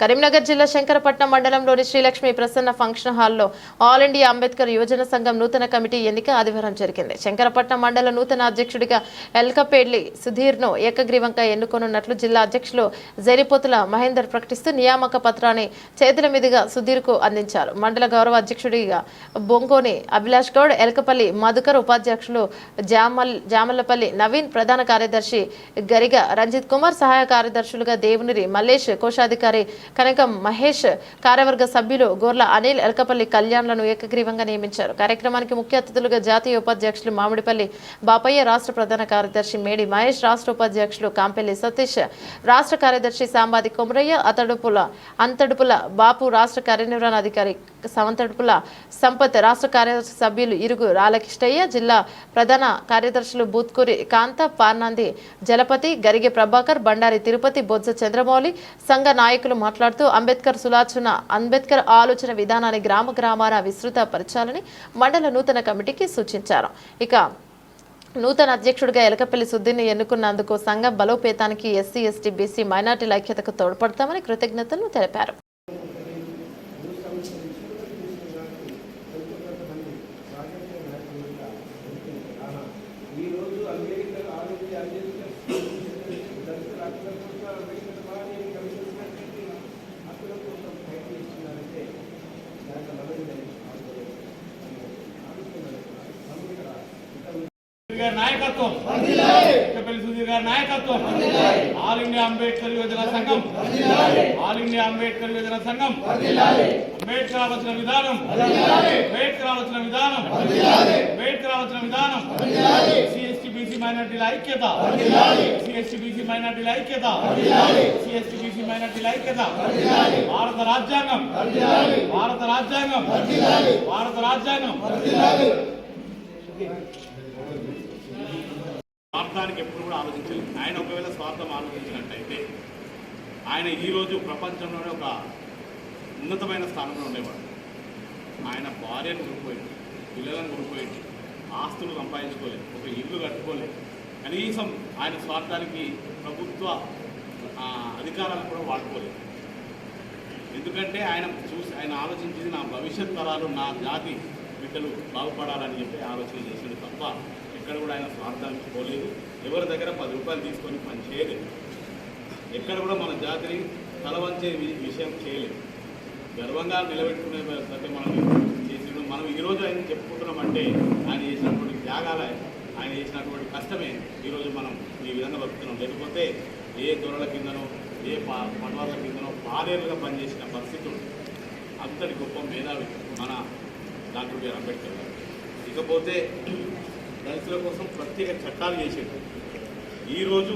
కరీంనగర్ జిల్లా శంకరపట్నం మండలంలోని శ్రీలక్ష్మి ప్రసన్న ఫంక్షన్ హాల్లో ఆల్ ఇండియా అంబేద్కర్ యువజన సంఘం నూతన కమిటీ ఎన్నిక ఆదివారం జరిగింది. శంకరపట్నం మండల నూతన అధ్యక్షుడిగా ఎల్కపేడ్లి సుధీర్ను ఏకగ్రీవంగా ఎన్నుకోనున్నట్లు జిల్లా అధ్యక్షులు జరిపోతుల మహేందర్ ప్రకటిస్తూ నియామక పత్రాన్ని చేతుల మీదుగా సుధీర్కు అందించారు. మండల గౌరవ అధ్యక్షుడిగా బొంగోని అభిలాష్ గౌడ్ ఎల్కపల్లి మధుకర్ ఉపాధ్యక్షులు జామల్ జామల్లపల్లి నవీన్ ప్రధాన కార్యదర్శి గరిగ రంజిత్ కుమార్ సహాయ కార్యదర్శులుగా దేవునిరి మల్లేష్ కోశాధికారి కనకం మహేష్ కార్యవర్గ సభ్యులు గోర్ల అనిల్ ఎలకపల్లి కళ్యాణ్లను ఏకగ్రీవంగా నియమించారు. కార్యక్రమానికి ముఖ్య అతిథులుగా జాతీయ ఉపాధ్యక్షులు మామిడిపల్లి బాపయ్య రాష్ట్ర ప్రధాన కార్యదర్శి మేడి మహేష్ రాష్ట్ర ఉపాధ్యక్షులు కాంపెల్లి సతీష్ రాష్ట్ర కార్యదర్శి సాంబాది కొమరయ్య అతడుపుల అంతడుపుల బాపు రాష్ట్ర కార్యనిర్వహణాధికారి సమంతడుపుల సంపత్ రాష్ట్ర కార్యదర్శి సభ్యులు ఇరుగు రాలకిష్టయ్య జిల్లా ప్రధాన కార్యదర్శులు బూత్కూరి కాంత పార్నంది జలపతి గరిగె ప్రభాకర్ బండారి తిరుపతి బొత్స చంద్రమౌళి సంఘ నాయకులు మాట్లాడుతూ అంబేద్కర్ సులాచన అంబేద్కర్ ఆలోచన విధానాన్ని గ్రామ గ్రామాన విస్తృత పరచాలని మండల నూతన కమిటీకి సూచించారు. ఇక నూతన అధ్యక్షుడిగా ఎలకపల్లి సుద్దిని ఎన్నుకున్నందుకు సంఘం బలోపేతానికి ఎస్సీ ఎస్టీ బీసీ మైనార్టీల ఐక్యతకు తోడ్పడతామని కృతజ్ఞతలు తెలిపారు ఈరోజు అంబేద్కర్ ఆలోచించి అంబేద్కర్ దళితుల హక్కుల కోసం అంబేద్కర్ వారిని కమిషన్కి హక్కుల కోసం ప్రయత్నిస్తున్నారంటే దాంట్లో మనది గారి నాయకత్వం. పెద్దపల్లి సుధీర్ గారి నాయకత్వం. ఆల్ ఇండియా అంబేద్కర్ యోజన సంఘం. ఆల్ ఇండియా అంబేద్కర్ యోజన సంఘం. అంబేద్కర్ ఆలోచన విధానం. అంబేద్కర్ ఆలోచన విధానం. అంబేద్కర్ ఆలోచన విధానం. సిఎస్టీ బీసీ మైనార్టీల ఐక్యత. సిఎస్టీ బీసీ మైనార్టీల ఐక్యత. సిఎస్టీ బీసీ మైనార్టీల ఐక్యత. భారత రాజ్యాంగం. భారత రాజ్యాంగం. భారత రాజ్యాంగం. స్వార్థానికి ఎప్పుడు కూడా ఆలోచించలేదు. ఆయన ఒకవేళ స్వార్థం ఆలోచించినట్టయితే ఆయన ఈరోజు ప్రపంచంలోనే ఒక ఉన్నతమైన స్థానంలో ఉండేవాడు. ఆయన భార్యను కోల్పోయింది పిల్లలను కోల్పోయింది ఆస్తులు సంపాదించుకోలేదు ఒక ఇల్లు కట్టుకోలేదు. కనీసం ఆయన స్వార్థానికి ప్రభుత్వ అధికారాలు కూడా వాడుకోలేదు. ఎందుకంటే ఆయన చూసి ఆయన ఆలోచించింది నా భవిష్యత్ తరాలు నా జాతి బిడ్డలు బాగుపడాలని చెప్పి ఆలోచన చేసింది తప్ప ఎక్కడ కూడా ఆయన స్వార్థానికి పోలేదు. ఎవరి దగ్గర పది రూపాయలు తీసుకొని పని చేయలేదు. ఎక్కడ కూడా మన జాతిని తలవంచే విషయం చేయలేదు. గర్వంగా నిలబెట్టుకునే ప్రతి మనం చేసిన మనం ఈరోజు ఆయన చెప్పుకుంటున్నామంటే ఆయన చేసినటువంటి త్యాగాల ఆయన చేసినటువంటి కష్టమే ఈరోజు మనం ఈ విధంగా బతుకుతున్నాం. లేకపోతే ఏ దొరల కిందనో ఏ పా పడవల కిందనో పాలేరుగా పనిచేసిన పరిస్థితులు అంతటి గొప్ప మేధావి మన డాక్టర్ బిఆర్ అంబేద్కర్ గారు. ఇకపోతే దళితుల కోసం ప్రత్యేక చట్టాలు చేసేది ఈరోజు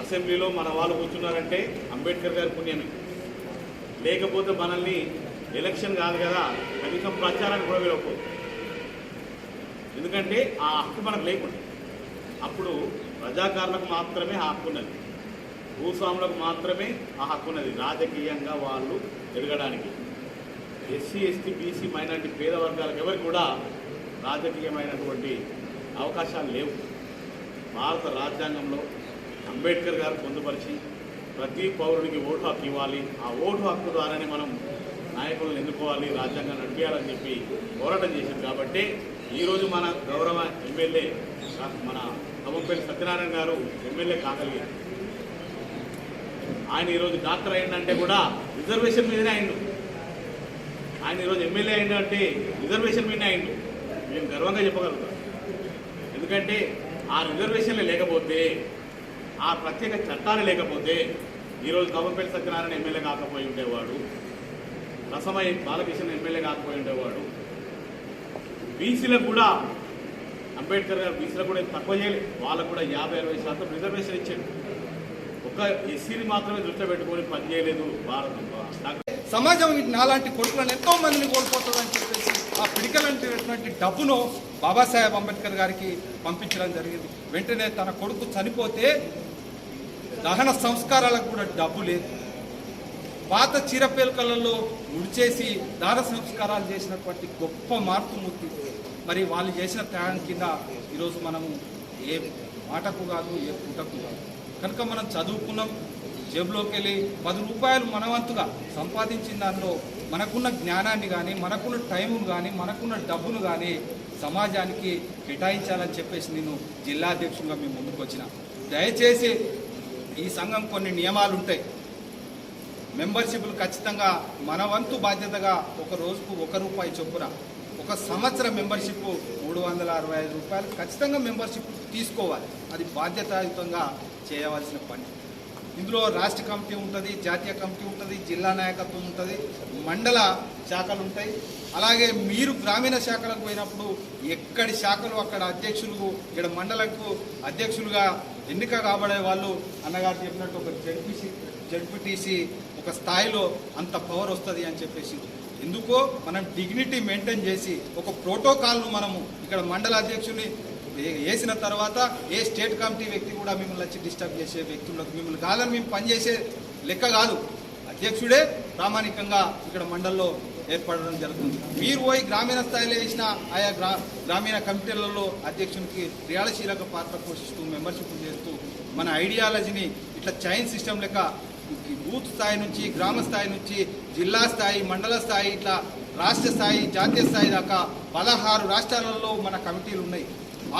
అసెంబ్లీలో మన వాళ్ళు కూర్చున్నారంటే అంబేద్కర్ గారి పుణ్యమే. లేకపోతే మనల్ని ఎలక్షన్ కాదు కదా కనీసం ప్రచారానికి కూడా వెళ్ళకపోదు ఎందుకంటే ఆ హక్కు మనకు లేకుండా. అప్పుడు ప్రజాకారులకు మాత్రమే ఆ హక్కు ఉన్నది. భూస్వాములకు మాత్రమే ఆ హక్కు ఉన్నది. రాజకీయంగా వాళ్ళు ఎదగడానికి. ఎస్సీ ఎస్టీ బీసీ మైనార్టీ పేద వర్గాలకు ఎవరికి కూడా రాజకీయమైనటువంటి అవకాశాలు లేవు. భారత రాజ్యాంగంలో అంబేద్కర్ గారు పొందుపరిచి ప్రతి పౌరుడికి ఓటు హక్కు ఇవ్వాలి. ఆ ఓటు హక్కు ద్వారానే మనం నాయకులను ఎన్నుకోవాలి రాజ్యాంగం నడిపించాలని చెప్పి పోరాటం చేశారు. కాబట్టి ఈరోజు మన గౌరవ ఎమ్మెల్యే మన తమ్మంపల్లి సత్యనారాయణ గారు ఎమ్మెల్యే కాగలిగారు. ఆయన ఈరోజు డాక్టర్ అయిందంటే కూడా రిజర్వేషన్ మీదనే అయిండు ఆయన ఈరోజు ఎమ్మెల్యే అయిండు అంటే రిజర్వేషన్ మీదనే అయిండు మేము గర్వంగా చెప్పగలుగుతాను ఎందుకంటే ఆ రిజర్వేషన్లు లేకపోతే ఆ ప్రత్యేక చట్టాలు లేకపోతే ఈరోజు కవ్వంపల్లి సత్యనారాయణ ఎమ్మెల్యే కాకపోయి ఉండేవాడు రసమై బాలకృష్ణ ఎమ్మెల్యే కాకపోయి ఉండేవాడు. బీసీలకు కూడా అంబేద్కర్ గారు బీసీలకు కూడా తక్కువ చేయలేదు వాళ్ళకు కూడా యాభై అరవై శాతం రిజర్వేషన్ ఇచ్చాడు. ఒక ఎస్సీని మాత్రమే దృష్టిలో పెట్టుకొని పనిచేయలేదు భారత డాక్టర్ సమాజం నాలాంటి కొడుకులను ఎంతో మందిని కోల్పోతుందని చెప్పేసి ఆ పిడికలంటేటువంటి డబ్బును బాబాసాహెబ్ అంబేద్కర్ గారికి పంపించడం జరిగింది. వెంటనే తన కొడుకు చనిపోతే దహన సంస్కారాలకు కూడా డబ్బు లేదు. పాత చీరపేలుకలలో ముడిచేసి దాన సంస్కారాలు చేసినటువంటి గొప్ప మార్పుమూర్తి. మరి వాళ్ళు చేసిన త్యాగం కింద ఈరోజు మనము ఏ మాటకు కాదు ఏ పూటకు కాదు. కనుక మనం చదువుకున్నాం జేబులోకి వెళ్ళి పది రూపాయలు మనవంతుగా సంపాదించిన దానిలో మనకున్న జ్ఞానాన్ని కానీ మనకున్న టైమును కానీ మనకున్న డబ్బును కానీ సమాజానికి కేటాయించాలని చెప్పేసి నేను జిల్లా అధ్యక్షునిగా మేము ముందుకు వచ్చిన. దయచేసి ఈ సంఘం కొన్ని నియమాలు ఉంటాయి మెంబర్షిప్లు ఖచ్చితంగా మన వంతు బాధ్యతగా ఒక రోజుకు ఒక రూపాయి చొప్పున ఒక సంవత్సరం మెంబర్షిప్ మూడు వందల అరవై ఐదు రూపాయలు ఖచ్చితంగా మెంబర్షిప్ తీసుకోవాలి. అది బాధ్యతాయుతంగా చేయవలసిన పని. ఇందులో రాష్ట్ర కమిటీ ఉంటుంది జాతీయ కమిటీ ఉంటుంది జిల్లా నాయకత్వం ఉంటుంది మండల శాఖలు ఉంటాయి. అలాగే మీరు గ్రామీణ శాఖలకు పోయినప్పుడు ఎక్కడి శాఖలు అక్కడ అధ్యక్షులు ఇక్కడ మండలకు అధ్యక్షులుగా ఎన్నిక కాబడే వాళ్ళు? అన్నగారు చెప్పినట్టు ఒక జడ్పీసీ జడ్పీటీసీ ఒక స్థాయిలో అంత పవర్ వస్తుంది అని చెప్పేసి. ఎందుకో మనం డిగ్నిటీ మెయింటైన్ చేసి ఒక ప్రోటోకాల్ను మనము ఇక్కడ మండల అధ్యక్షుని వేసిన తర్వాత ఏ స్టేట్ కమిటీ వ్యక్తి కూడా మిమ్మల్ని వచ్చి డిస్టర్బ్ చేసే వ్యక్తులకు మిమ్మల్ని కాదని మేము పనిచేసే లెక్క కాదు. అధ్యక్షుడే ప్రామాణికంగా ఇక్కడ మండల్లో ఏర్పడడం జరుగుతుంది. మీరు పోయి గ్రామీణ స్థాయిలో వేసిన ఆయా గ్రా గ్రామీణ కమిటీలలో అధ్యక్షునికి క్రియాశీలక పాత్ర పోషిస్తూ మెంబర్షిప్ చేస్తూ మన ఐడియాలజీని ఇట్లా చైన్ సిస్టమ్ లెక్క బూత్ స్థాయి నుంచి గ్రామ స్థాయి నుంచి జిల్లా స్థాయి మండల స్థాయి ఇట్లా రాష్ట్ర స్థాయి జాతీయ స్థాయి దాకా పదహారు రాష్ట్రాలలో మన కమిటీలు ఉన్నాయి.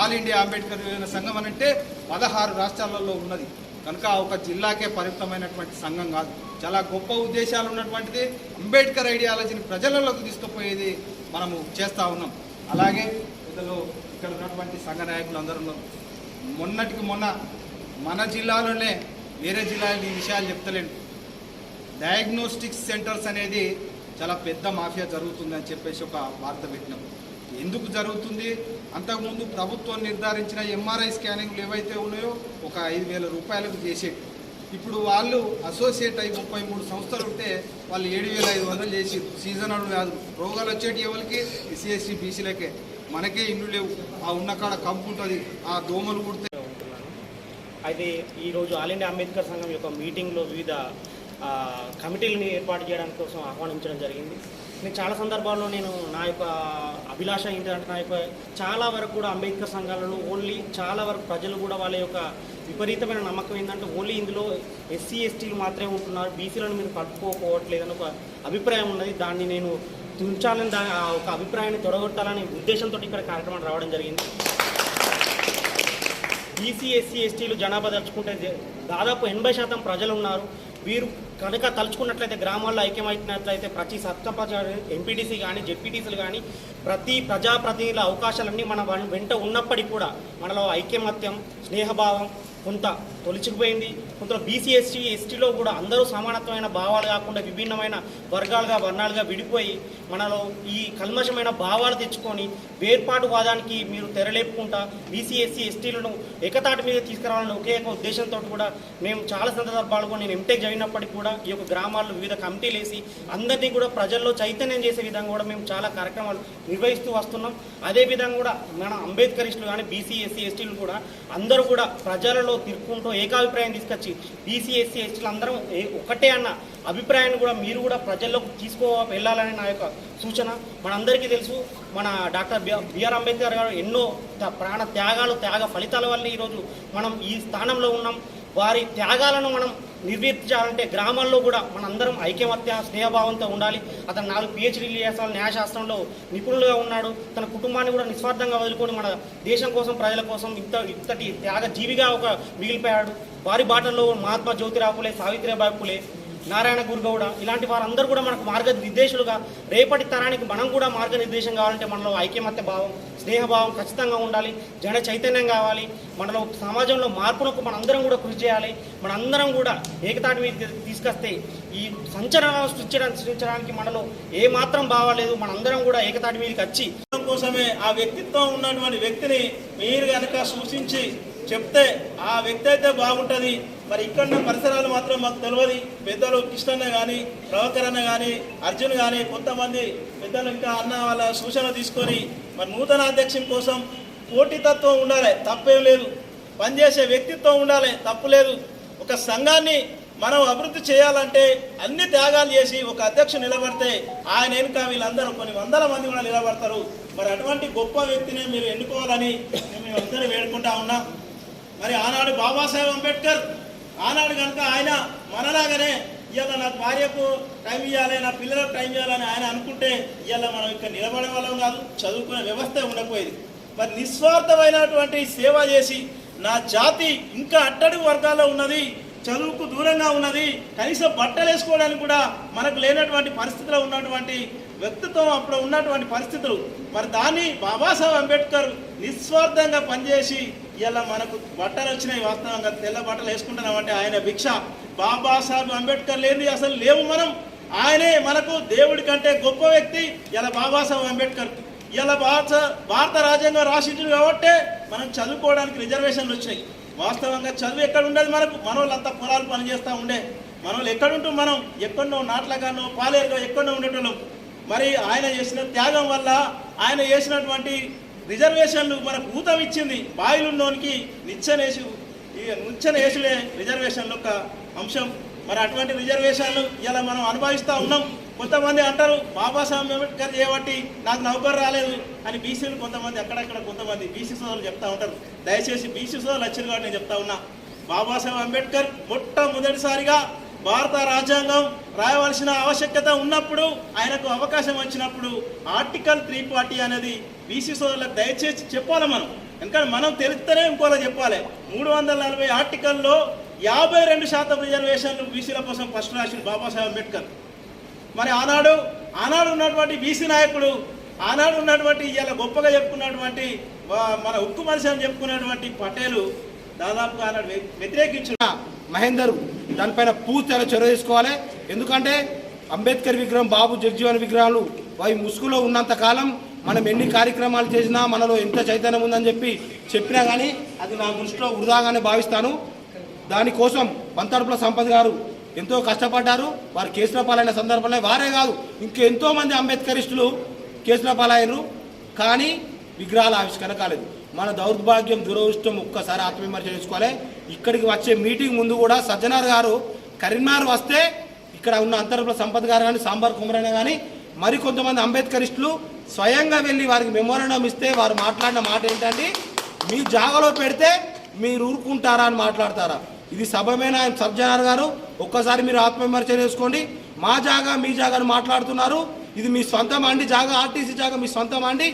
ఆల్ ఇండియా అంబేద్కర్ యువజన సంఘం అని అంటే పదహారు రాష్ట్రాలలో ఉన్నది. కనుక ఒక జిల్లాకే పరిమితమైనటువంటి సంఘం కాదు. చాలా గొప్ప ఉద్దేశాలు ఉన్నటువంటిది అంబేద్కర్ ఐడియాలజీని ప్రజలలోకి తీసుకుపోయేది మనము చేస్తూ ఉన్నాం. అలాగే ఇందులో ఇక్కడ ఉన్నటువంటి సంఘ నాయకులు మొన్నటికి మొన్న మన జిల్లాలోనే వేరే జిల్లాలో ఈ విషయాలు చెప్తలేను. డయాగ్నోస్టిక్స్ సెంటర్స్ అనేది చాలా పెద్ద మాఫియా జరుగుతుందని చెప్పేసి ఒక వార్త పెట్టినాం. ఎందుకు జరుగుతుంది? అంతకుముందు ప్రభుత్వం నిర్ధారించిన ఎంఆర్ఐ స్కానింగ్లు ఏవైతే ఉన్నాయో ఒక ఐదు వేల రూపాయలకు చేసేది ఇప్పుడు వాళ్ళు అసోసియేట్ అయి ముప్పై మూడు సంస్థలు ఉంటే వాళ్ళు ఏడు వేల ఐదు వందలు చేసి సీజనల్ వ్యాధులు రోగాలు వచ్చేటి ఎవరికి? సిఎస్సి బీసీలకే మనకే ఇల్లు లేవు. ఆ ఉన్న కాడ కంపు ఉంటుంది. ఆ దోమలు కుడితే అయితే ఈరోజు ఆల్ ఇండియా అంబేద్కర్ సంఘం యొక్క మీటింగ్లో వివిధ కమిటీలని ఏర్పాటు చేయడానికి కోసం ఆహ్వానించడం జరిగింది. నేను చాలా సందర్భాల్లో నేను నా యొక్క అభిలాష ఏంటంటే నా యొక్క చాలా వరకు కూడా అంబేద్కర్ సంఘాలలో ఓన్లీ చాలా వరకు ప్రజలు కూడా వాళ్ళ యొక్క విపరీతమైన నమ్మకం ఏంటంటే ఓన్లీ ఇందులో ఎస్సీ ఎస్టీలు మాత్రమే ఉంటున్నారు. బీసీలను మీరు కలుపుకోకపోవట్లేదని ఒక అభిప్రాయం ఉన్నది. దాన్ని నేను తుంచాలని దా ఆ ఒక అభిప్రాయాన్ని తొడగొట్టాలనే ఉద్దేశంతో ఇక్కడ కార్యక్రమం రావడం జరిగింది. బీసీ ఎస్సీ ఎస్టీలు జనాభా తలుచుకుంటే దాదాపు ఎనభై శాతం ప్రజలు ఉన్నారు. వీరు కనుక తలుచుకున్నట్లయితే గ్రామాల్లో ఐక్యమైనట్లయితే ప్రతి సర్పంచ్ ఎంపీటీసీ కానీ జెడ్పీటీసీలు కానీ ప్రతి ప్రజాప్రతినిధుల అవకాశాలన్నీ మన వెంట ఉన్నప్పటికీ కూడా మనలో ఐక్యమత్యం స్నేహభావం కొంత తొలిచిపోయింది. కొంత బీసీ ఎస్టీ ఎస్టీలో కూడా అందరూ సమానత్వమైన భావాలు కాకుండా విభిన్నమైన వర్గాలుగా వర్ణాలుగా విడిపోయి మనలో ఈ కల్మషమైన భావాలు తెచ్చుకొని వేర్పాటువాదానికి మీరు తెరలేపుకుంటా బీసీ ఎస్సీ ఎస్టీలను ఏకతాటి మీద తీసుకురావాలని ఒకే ఒక ఉద్దేశంతో కూడా మేము చాలా సందర్భాలుగా నేను ఎంటెక్ చదివినప్పటికీ కూడా ఈ యొక్క గ్రామాల్లో వివిధ కమిటీలు వేసి అందరినీ కూడా ప్రజల్లో చైతన్యం చేసే విధంగా కూడా మేము చాలా కార్యక్రమాలు నిర్వహిస్తూ వస్తున్నాం. అదేవిధంగా కూడా మన అంబేద్కరిస్టులు కానీ బీసీ ఎస్సీ ఎస్టీలు కూడా అందరూ కూడా ప్రజలలో తిరుక్కుంటూ ఏకాభిప్రాయం తీసుకొచ్చి బీసీ ఎస్సీ ఎస్టీలు అందరం ఏ- ఒకటే అన్న అభిప్రాయాన్ని కూడా మీరు కూడా ప్రజల్లోకి తీసుకో వెళ్ళాలని నా యొక్క సూచన. మనందరికీ తెలుసు మన డాక్టర్ బిఆర్ అంబేద్కర్ గారు ఎన్నో ప్రాణ త్యాగాలు త్యాగ ఫలితాల వల్ల ఈరోజు మనం ఈ స్థానంలో ఉన్నాం. వారి త్యాగాలను మనం నిర్వర్తించాలంటే గ్రామాల్లో కూడా మనందరం ఐక్యమత్య స్నేహభావంతో ఉండాలి. అతను నాలుగు పిహెచ్డీలు చేస్తాను న్యాయశాస్త్రంలో నిపుణులుగా ఉన్నాడు. తన కుటుంబాన్ని కూడా నిస్వార్థంగా వదులుకొని మన దేశం కోసం ప్రజల కోసం ఇంత ఇంతటి త్యాగ జీవిగా ఒక మిగిలిపోయాడు. వారి బాటల్లో మహాత్మా జ్యోతిరావు పులే సావిత్రిబాయి పులే నారాయణ గురుగౌడ ఇలాంటి వారందరూ కూడా మనకు మార్గనిర్దేశులుగా రేపటి తరానికి మనం కూడా మార్గనిర్దేశం కావాలంటే మనలో ఐక్యమత్య భావం స్నేహభావం ఖచ్చితంగా ఉండాలి జన చైతన్యం కావాలి మనలో సమాజంలో మార్పునకు మనందరం కూడా కృషి చేయాలి మనందరం కూడా ఏకతాటి మీద తీసుకొస్తే ఈ సంచలనాలను సృష్టించడానికి సృష్టించడానికి మనలో ఏ మాత్రం బావాలేదు మనందరం కూడా ఏకతాటి మీదకి వచ్చి కోసమే ఆ వ్యక్తిత్వం ఉన్నటువంటి వ్యక్తిని మీరు కనుక సూచించి చెప్తే ఆ వ్యక్తి అయితే బాగుంటుంది మరి ఇక్కడ పరిసరాలు మాత్రం మాకు తెలియదు పెద్దలు కృష్ణన్న కానీ ప్రభాకర్ అన్న కానీ అర్జున్ కానీ కొంతమంది పెద్దలు ఇంకా అన్న వాళ్ళ సూచన తీసుకొని మరి నూతన అధ్యక్షం కోసం పోటీతత్వం ఉండాలి. తప్పేం లేదు. పనిచేసే వ్యక్తిత్వం ఉండాలి. తప్పు లేదు. ఒక సంఘాన్ని మనం అభివృద్ధి చేయాలంటే అన్ని త్యాగాలు చేసి ఒక అధ్యక్షుడు నిలబడితే ఆయన వెనుక వీళ్ళందరూ కొన్ని వందల మంది కూడా నిలబడతారు. మరి అటువంటి గొప్ప వ్యక్తిని మీరు ఎన్నుకోవాలని మేము అందరూ వేడుకుంటా ఉన్నాం. మరి ఆనాడు బాబాసాహెబ్ అంబేద్కర్ ఆనాడు కనుక ఆయన మనలాగానే ఇవాళ నా భార్యకు టైం ఇవ్వాలి నా పిల్లలకు టైం ఇవ్వాలని ఆయన అనుకుంటే ఇవాళ మనం ఇక్కడ నిలబడే వాళ్ళం కాదు చదువుకునే వ్యవస్థ ఉండకపోయేది. మరి నిస్వార్థమైనటువంటి సేవ చేసి నా జాతి ఇంకా అట్టడుగు వర్గాల్లో ఉన్నది చదువుకు దూరంగా ఉన్నది కనీసం బట్టలు వేసుకోవడానికి కూడా మనకు లేనటువంటి పరిస్థితిలో ఉన్నటువంటి వ్యక్తిత్వం అప్పుడు ఉన్నటువంటి పరిస్థితులు. మరి దాన్ని బాబాసాహెబ్ అంబేద్కర్ నిస్వార్థంగా పనిచేసి ఇలా మనకు బట్టలు వచ్చినాయి వాస్తవంగా తెల్ల బట్టలు వేసుకుంటున్నామంటే ఆయన భిక్ష. బాబాసాహెబ్ అంబేద్కర్ లేని అసలు లేవు మనం. ఆయనే మనకు దేవుడి కంటే గొప్ప వ్యక్తి. ఇలా బాబాసాహెబ్ అంబేద్కర్. ఇలా భారత భారత రాజ్యాంగం రాసించింది కాబట్టే మనం చదువుకోవడానికి రిజర్వేషన్లు వచ్చినాయి. వాస్తవంగా చదువు ఎక్కడ ఉండేది మనకు. మన వాళ్ళంతా పొలాలు పనిచేస్తూ ఉండే. మన వాళ్ళు ఎక్కడుంటూ మనం ఎక్కడో నాట్లగానో పాలేరుగా ఎక్కడో ఉండేటోళ్ళం. మరి ఆయన చేసిన త్యాగం వల్ల ఆయన చేసినటువంటి రిజర్వేషన్లు మనకు ఊతం ఇచ్చింది బాయిలున్నోనికి నిచ్చెనేసి ఈ నిచ్చెనేసుడే రిజర్వేషన్లు ఒక అంశం. మరి అటువంటి రిజర్వేషన్లు ఇలా మనం అనుభవిస్తూ ఉన్నాం. కొంతమంది అంటారు బాబాసాహెబ్ అంబేద్కర్ చేయబట్టి నాకు నౌకరు రాలేదు అని బీసీలు కొంతమంది అక్కడక్కడ కొంతమంది బీసీ సోదరులు చెప్తా ఉంటారు. దయచేసి బీసీ సోదరులు వచ్చిన కాబట్టి నేను చెప్తా ఉన్నా బాబాసాహెబ్ అంబేద్కర్ మొట్టమొదటిసారిగా భారత రాజ్యాంగం రాయవలసిన ఆవశ్యకత ఉన్నప్పుడు ఆయనకు అవకాశం వచ్చినప్పుడు ఆర్టికల్ త్రీ ఫార్టీ అనేది బీసీ సోదరులకు దయచేసి చెప్పాలి మనం. ఎందుకంటే మనం తెలిస్తేనే ఇంకోలా చెప్పాలి. మూడు వందల నలభై ఆర్టికల్లో యాభై రెండు శాతం రిజర్వేషన్లు బీసీల కోసం ఫస్ట్ రాసిన బాబాసాహెబ్ అంబేద్కర్. మరి ఆనాడు ఆనాడు ఉన్నటువంటి బీసీ నాయకుడు ఆనాడు ఉన్నటువంటి ఇలా గొప్పగా చెప్పుకున్నటువంటి మన ఉక్కు మనిషి అని చెప్పుకున్నటువంటి పటేలు దాదాపుగా ఆనాడు వ్యతిరేకించిన మహేందర్ దానిపైన పూర్తిగా చొరవ తీసుకోవాలి. ఎందుకంటే అంబేద్కర్ విగ్రహం బాబు జగ్జీవన్ విగ్రహాలు అవి ముసుగులో ఉన్నంత కాలం మనం ఎన్ని కార్యక్రమాలు చేసినా మనలో ఎంత చైతన్యం ఉందని చెప్పి చెప్పినా కానీ అది నా దృష్టిలో వృధాగానే భావిస్తాను. దానికోసం పంతడుపుల సంపద్ గారు ఎంతో కష్టపడ్డారు. వారు కేసుల పాలైన సందర్భంలో వారే కాదు ఇంకెంతో మంది అంబేద్కరిస్టులు కేసుల పాలయ్యారు కానీ విగ్రహాల ఆవిష్కరణ కాలేదు. మన దౌర్భాగ్యం దురదృష్టం ఒక్కసారి ఆత్మవిమర్శ చేసుకోవాలి. ఇక్కడికి వచ్చే మీటింగ్ ముందు కూడా సజ్జనార్ గారు కరీంనగర్ వస్తే ఇక్కడ ఉన్న అంతర్పుల సంపత్ గారు కానీ సాంబార్ కుమరైన కానీ మరి కొంతమంది అంబేద్కరిస్టులు స్వయంగా వెళ్ళి వారికి మెమోరండం ఇస్తే వారు మాట్లాడిన మాట ఏంటంటే మీ జాగాలో పెడితే మీరు ఊరుకుంటారా అని మాట్లాడతారా? ఇది సభమైన? ఆయన సజ్జనార్ గారు ఒక్కసారి మీరు ఆత్మవిమర్శ చేసుకోండి. మా జాగా మీ జాగాను మాట్లాడుతున్నారు. ఇది మీ సొంతం అండి జాగా ఆర్టీసీ జాగా మీ సొంతం అండి.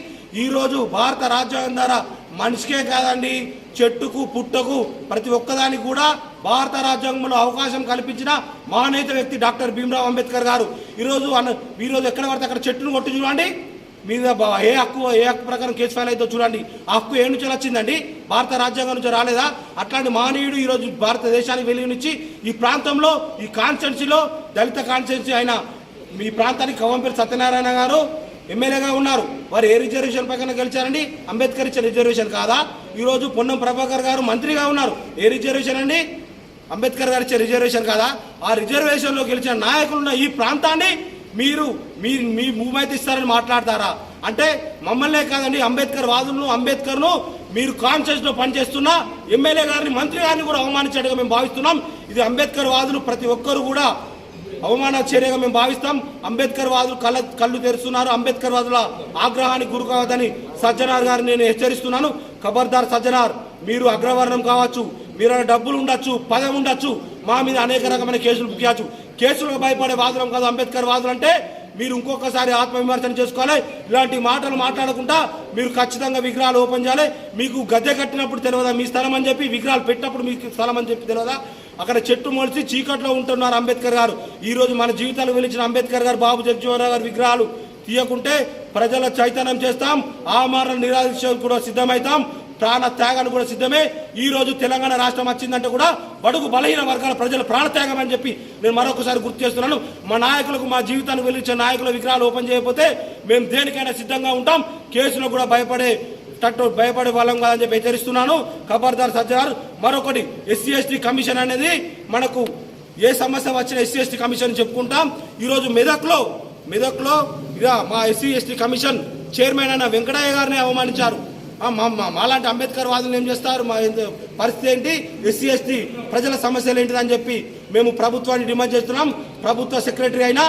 ఈరోజు భారత రాజ్యాంగం ద్వారా మనిషికే కాదండి. చెట్టుకు పుట్టకు ప్రతి ఒక్కదానికి కూడా భారత రాజ్యాంగంలో అవకాశం కల్పించిన మహానేత వ్యక్తి డాక్టర్ భీమరావు అంబేద్కర్ గారు. ఈరోజు అన్న ఈరోజు ఎక్కడ పడితే అక్కడ చెట్టును కొట్టి చూడండి. మీద ఏ హక్కు ఏ హక్కు ప్రకారం కేసు ఫైల్ అయితే చూడండి. ఆ హక్కు ఏ నుంచి వచ్చిందండి? భారత రాజ్యాంగం నుంచి రాలేదా? అట్లాంటి మహనీయుడు ఈరోజు భారతదేశానికి వెలుగునిచ్చి ఈ ప్రాంతంలో ఈ కాన్స్టిట్యున్సీలో దళిత కాన్స్టిట్యున్సీ అయిన మీ ప్రాంతానికి కవంపేరు సత్యనారాయణ గారు ఎమ్మెల్యేగా ఉన్నారు. వారు ఏ రిజర్వేషన్ పక్కన గెలిచారండి? అంబేద్కర్ ఇచ్చిన రిజర్వేషన్ కాదా? ఈరోజు పొన్నం ప్రభాకర్ గారు మంత్రిగా ఉన్నారు. ఏ రిజర్వేషన్ అండి? అంబేద్కర్ గారు ఇచ్చే రిజర్వేషన్ కాదా? ఆ రిజర్వేషన్లో గెలిచిన నాయకులున్న ఈ ప్రాంతాన్ని మీరు మీ మీ మూమెంట్ ఇస్తారని మాట్లాడతారా? అంటే మమ్మల్నే కాదండి అంబేద్కర్ వాదులను అంబేద్కర్ను మీరు కాన్షియస్లో పనిచేస్తున్న ఎమ్మెల్యే గారిని మంత్రి గారిని కూడా అవమానించడానికి మేము భావిస్తున్నాం. ఇది అంబేద్కర్ వాదులు ప్రతి ఒక్కరు కూడా అవమాన చర్యగా మేము భావిస్తాం. అంబేద్కర్ వాదులు కళ్ళ కళ్ళు తెరుస్తున్నారు. అంబేద్కర్ వాదుల ఆగ్రహానికి గురి కావద్దని సజ్జనార్ గారిని నేను హెచ్చరిస్తున్నాను. ఖబర్దార్ సజ్జనార్ మీరు అగ్రవర్ణం కావచ్చు మీరు డబ్బులు ఉండొచ్చు పదం ఉండొచ్చు మా మీద అనేక రకమైన కేసులు బుక్ చేయొచ్చు. కేసులకు భయపడే వాదులం కాదు అంబేద్కర్ వాదులు అంటే మీరు ఇంకొకసారి ఆత్మవిమర్శన చేసుకోవాలి. ఇలాంటి మాటలు మాట్లాడకుండా మీరు ఖచ్చితంగా విగ్రహాలు ఓపెన్ చేయాలి. మీకు గద్దె కట్టినప్పుడు తెలియదా? మీ స్థలం అని చెప్పి విగ్రహాలు పెట్టినప్పుడు మీకు స్థలం అని చెప్పి తెలియదా? అక్కడ చెట్టు మొలిచి చీకట్లో ఉంటున్నారు అంబేద్కర్ గారు. ఈరోజు మన జీవితాలు వెలిచిన అంబేద్కర్ గారు బాబు జగజీవనరావు గారి విగ్రహాలు తీయకుంటే ప్రజల చైతన్యం చేస్తాం. ఆమరణ మారణ నిరాశ కూడా సిద్ధమవుతాం. ప్రాణ త్యాగాన్ని కూడా సిద్ధమే. ఈ రోజు తెలంగాణ రాష్ట్రం వచ్చిందంటే కూడా బడుగు బలహీన వర్గాల ప్రజల ప్రాణ త్యాగం అని చెప్పి నేను మరొకసారి గుర్తు చేస్తున్నాను. మా నాయకులకు మా జీవితాన్ని వెలిగించే నాయకుల విగ్రహాలు ఓపెన్ చేయకపోతే మేము దేనికైనా సిద్ధంగా ఉంటాం. కేసులో కూడా భయపడే తట్టు భయపడే వాళ్ళం కాదని చెప్పి హెచ్చరిస్తున్నాను. ఖబర్దార్ సజ్జనార్ మరొకటి ఎస్సీ ఎస్టీ కమిషన్ అనేది మనకు ఏ సమస్య వచ్చినా ఎస్సీ ఎస్టీ కమిషన్ చెప్పుకుంటాం. ఈరోజు మెదక్లో మెదక్లో ఇక మా ఎస్సీ ఎస్టీ కమిషన్ చైర్మన్ అయిన వెంకటయ్య గారిని అవమానించారు. మాలాంటి అంబేద్కర్ వాదులు ఏం చేస్తారు? మా పరిస్థితి ఏంటి? ఎస్సీ ఎస్టీ ప్రజల సమస్యలు ఏంటిదని చెప్పి మేము ప్రభుత్వాన్ని డిమాండ్ చేస్తున్నాం. ప్రభుత్వ సెక్రటరీ అయిన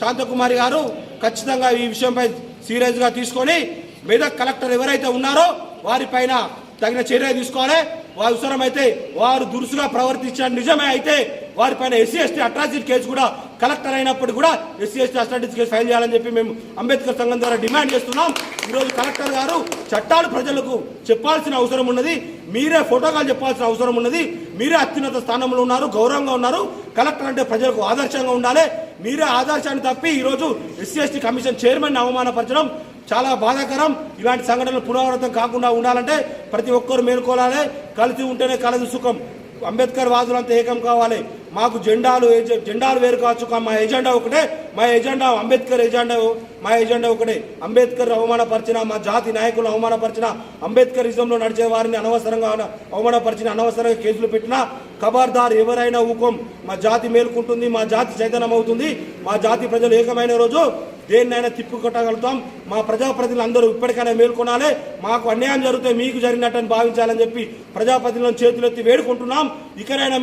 శాంతకుమారి గారు ఖచ్చితంగా ఈ విషయంపై సీరియస్గా తీసుకొని మెదక్ కలెక్టర్ ఎవరైతే ఉన్నారో వారిపైన తగిన చర్య తీసుకోవాలి. అవసరమైతే వారు దురుసుగా ప్రవర్తించిన నిజమే అయితే వారిపైన ఎస్సీ ఎస్టీ అట్రాసిటీ కేసు కూడా కలెక్టర్ అయినప్పుడు కూడా SC ST atrocity case file చేయాలని చెప్పి మేము అంబేద్కర్ సంఘం ద్వారా డిమాండ్ చేస్తున్నాం. ఈరోజు కలెక్టర్ గారు చట్టాలు ప్రజలకు చెప్పాల్సిన అవసరం ఉన్నది. మీరే ఫోటోకాల్ చెప్పాల్సిన అవసరం ఉన్నది. మీరే అత్యున్నత స్థానంలో ఉన్నారు గౌరవంగా ఉన్నారు కలెక్టర్ అంటే ప్రజలకు ఆదర్శంగా ఉండాలి. మీరే ఆదర్శాన్ని తప్పి ఈరోజు ఎస్సీ ఎస్టీ కమిషన్ చైర్మన్ అవమానపరచడం చాలా బాధాకరం. ఇలాంటి సంఘటనలు పునరావృతం కాకుండా ఉండాలంటే ప్రతి ఒక్కరు మేలుకోవాలి కలిసి ఉంటేనే కలదు సుఖం. అంబేద్కర్ వాదులంతా ఏకం కావాలి. మాకు జెండాలు జెండాలు వేరు కావచ్చు మా ఎజెండా ఒకటే. మా ఎజెండా అంబేద్కర్ ఎజెండా మా ఎజెండా ఒకటే. అంబేద్కర్ అవమానపరిచిన మా జాతి నాయకులు అవమానపరిచిన అంబేద్కరిజంలో నడిచే వారిని అనవసరంగా అవమానపరిచిన అనవసరంగా కేసులు పెట్టినా ఖబర్దార్ ఎవరైనా ఊకం. మా జాతి మేలుకుంటుంది మా జాతి చైతన్యం అవుతుంది మా జాతి ప్రజలు ఏకమైన రోజు దేన్నైనా తిప్పుకొట్టగలుగుతాం మా ప్రజాప్రతినిధులు అందరూ ఇప్పటికైనా మేల్కొనాలి. మాకు అన్యాయం జరిగితే మీకు జరిగినట్టని భావించాలని చెప్పి ప్రజాప్రతినిధులను చేతులెత్తి వేడుకుంటున్నాం. ఇకనైనా